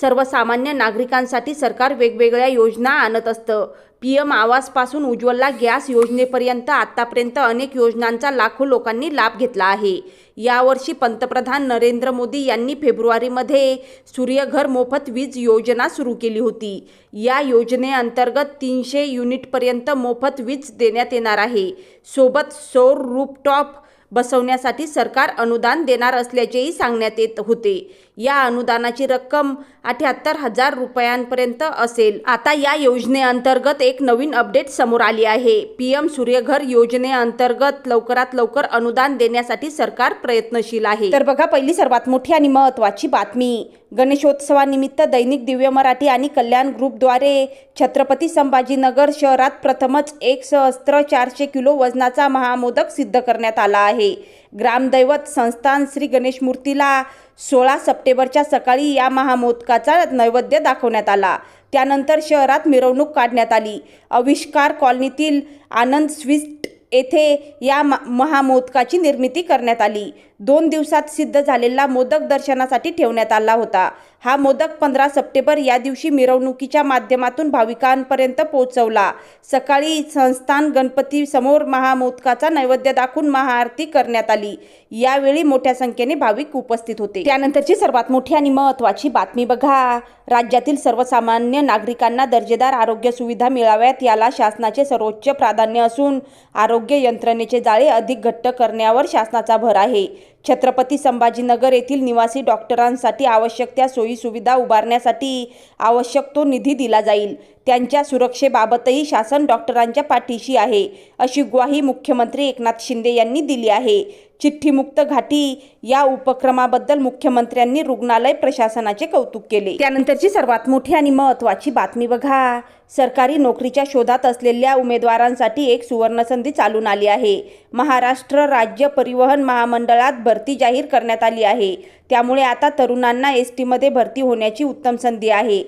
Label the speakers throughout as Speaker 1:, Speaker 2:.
Speaker 1: सर्वसामान्य नागरिकांसाठी सरकार वेगवेगळ्या योजना आणत असतं. पी एम आवासपासून उज्ज्वला गॅस योजनेपर्यंत आत्तापर्यंत अनेक योजनांचा लाखो लोकांनी लाभ घेतला आहे. यावर्षी पंतप्रधान नरेंद्र मोदी यांनी फेब्रुवारीमध्ये सूर्यघर मोफत वीज योजना सुरू केली होती. या योजनेअंतर्गत तीनशे युनिटपर्यंत मोफत वीज देण्यात येणार आहे. सोबत सौर रूपटॉप बसवण्यासाठी सरकार अनुदान देणार असल्याचेही सांगण्यात येत होते. या अनुदानाची रक्कम अठ्याहत्तर हजार रुपयांपर्यंत असेल. आता या योजनेअंतर्गत एक नवीन अपडेट समोर आली आहे. पी एम सूर्यघर योजनेअंतर्गत लवकरात लवकर अनुदान देण्यासाठी सरकार प्रयत्नशील आहे. तर बघा पहिली सर्वात मोठी आणि महत्त्वाची बातमी. गणेशोत्सवानिमित्त दैनिक दिव्य मराठी आणि कल्याण ग्रुपद्वारे छत्रपती संभाजीनगर शहरात प्रथमच एक सहस्त्र चारशे किलो वजनाचा महामोदक सिद्ध करण्यात आला आहे. ग्रामदैवत संस्थान श्री गणेश मूर्तीला सोळा सप्टेंबरच्या सकाळी या महामोदकाचा नैवेद्य दाखवण्यात आला. त्यानंतर शहरात मिरवणूक काढण्यात आली. आविष्कार कॉलनीतील आनंद स्वीट येथे या महामोदकाची निर्मिती करण्यात आली. दोन दिवसात सिद्ध झालेला मोदक दर्शनासाठी ठेवण्यात आला होता. हा मोदक पंधरा सप्टेंबर या दिवशी मिरवणुकीच्या माध्यमातून भाविकांपर्यंत पोहोचवला. सकाळी संस्थान गणपती समोर महामोदकाचा नैवेद्य दाखवून महाआरती करण्यात आली. यावेळी मोठ्या संख्येने भाविक उपस्थित होते. त्यानंतरची सर्वात मोठी आणि महत्त्वाची बातमी बघा. राज्यातील सर्वसामान्य नागरिकांना दर्जेदार आरोग्य सुविधा मिळाव्यात याला शासनाचे सर्वोच्च प्राधान्य असून आरोग्य यंत्रणेचे जाळे अधिक घट्ट करण्यावर शासनाचा भर आहे. छत्रपती संभाजीनगर येथील निवासी डॉक्टरांसाठी आवश्यक त्या सोयीसुविधा उभारण्यासाठी आवश्यक तो निधी दिला जाईल. त्यांच्या सुरक्षेबाबतही शासन डॉक्टरांच्या पाठीशी आहे अशी ग्वाही मुख्यमंत्री एकनाथ शिंदे यांनी दिली आहे. चिठ्ठीमुक्त घाटी या उपक्रमाबद्दल मुख्यमंत्र्यांनी रुग्णालय प्रशासनाचे कौतुक केले. त्यानंतरची सर्वात मोठी आणि महत्त्वाची बातमी बघा. सरकारी नोकरीच्या शोधात असलेल्या उमेदवारांसाठी एक सुवर्णसंधी चालून आली आहे. महाराष्ट्र राज्य परिवहन महामंडळात भरती जाहीर करण्यात आली आहे. त्यामुळे आता तरुणांना एस टीमध्ये भरती होण्याची उत्तम संधी आहे.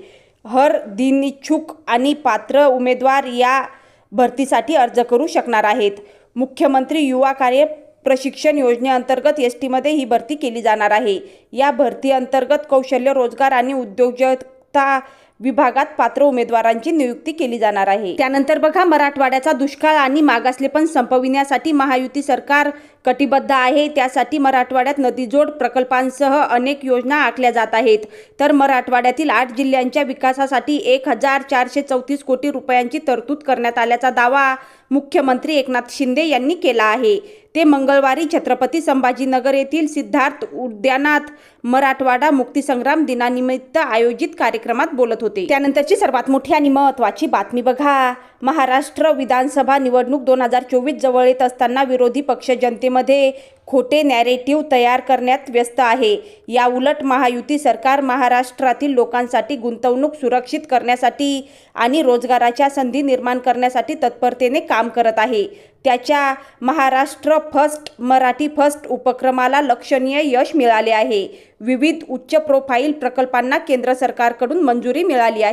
Speaker 1: हर दिनिच्छुक आणि पात्र उमेदवार या भरतीसाठी अर्ज करू शकणार आहेत. मुख्यमंत्री युवा कार्य प्रशिक्षण योजनेअंतर्गत एस टीमध्ये ही भरती केली जाणार आहे. या भरती अंतर्गत कौशल्य रोजगार आणि उद्योजकता विभागात पात्र उमेदवारांची नियुक्ती केली जाणार आहे. त्यानंतर बघा मराठवाड्याचा दुष्काळ आणि मागासलेपण संपविण्यासाठी महायुती सरकार कटिबद्ध आहे. त्यासाठी मराठवाड्यात नदीजोड प्रकल्पांसह अनेक योजना आखल्या जात आहेत. तर मराठवाड्यातील आठ जिल्ह्यांच्या विकासासाठी एक हजार चारशे चौतीस कोटी रुपयांची तरतूद करण्यात आल्याचा दावा मुख्यमंत्री एकनाथ शिंदे यांनी केला आहे. ते मंगळवारी छत्रपती संभाजीनगर येथील सिद्धार्थ उद्यानात मराठवाडा मुक्तीसंग्राम दिनानिमित्त आयोजित कार्यक्रमात बोलत होते. त्यानंतरची सर्वात मोठी आणि महत्त्वाची बातमी बघा. महाराष्ट्र विधानसभा निवडणूक दोन हजार चोवीस जवळ येत असताना विरोधी पक्ष जनतेमध्ये खोटे नॅरेटिव्ह तयार करण्यात व्यस्त आहे. या उलट महायुती सरकार महाराष्ट्रातील लोकांसाठी गुंतवणूक सुरक्षित करण्यासाठी आणि रोजगाराच्या संधी निर्माण करण्यासाठी तत्परतेने काम करत आहे. त्याच्या महाराष्ट्र फर्स्ट मराठी फर्स्ट उपक्रमाला लक्षणीय यश मिळाले आहे. विविध उच्च प्रोफाईल प्रकल्पांना केंद्र सरकारकडून मंजुरी मिळाली आहे.